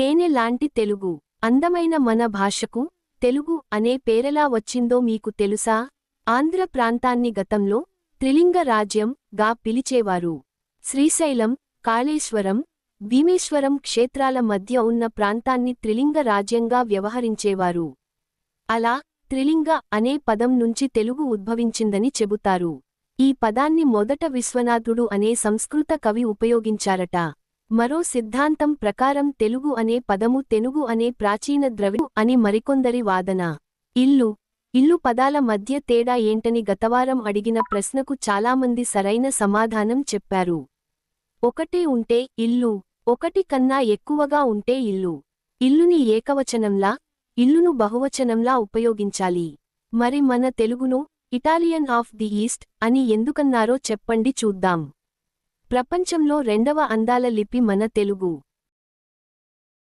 తేనె లాంటి తెలుగు అందమైన మన భాషకు తెలుగు అనే పేరెలా వచ్చిందో మీకు తెలుసా? ఆంధ్ర ప్రాంతాన్ని గతంలో త్రిలింగ రాజ్యం గా పిలిచేవారు. శ్రీశైలం కాళేశ్వరం భీమేశ్వరం క్షేత్రాల మధ్య ఉన్న ప్రాంతాన్ని త్రిలింగ రాజ్యంగా వ్యవహరించేవారు. అలా త్రిలింగ అనే పదం నుంచి తెలుగు ఉద్భవించిందని చెబుతారు. ఈ పదాన్ని మొదట విశ్వనాథుడు అనే సంస్కృత కవి ఉపయోగించారట. మరో సిద్ధాంతం ప్రకారం తెలుగు అనే పదము తెనుగు అనే ప్రాచీన ద్రవిడు అని మరికొందరి వాదన. ఇల్లు. ఇల్లు పదాల మధ్య తేడా ఏంటని గతవారం అడిగిన ప్రశ్నకు చాలామంది సరైన సమాధానం చెప్పారు. ఒకటే ఉంటే ఇల్లు. ఒకటి కన్నా ఎక్కువగా ఉంటే ఇల్లు. ఇల్లుని ఏకవచనంలా ఇల్లును బహువచనంలా ఉపయోగించాలి. మరి మన తెలుగును ఇటాలియన్ ఆఫ్ ది ఈస్ట్ అని ఎందుకన్నారో చెప్పండి చూద్దాం. ప్రపంచంలో రెండవ అందాల లిపి మన తెలుగు.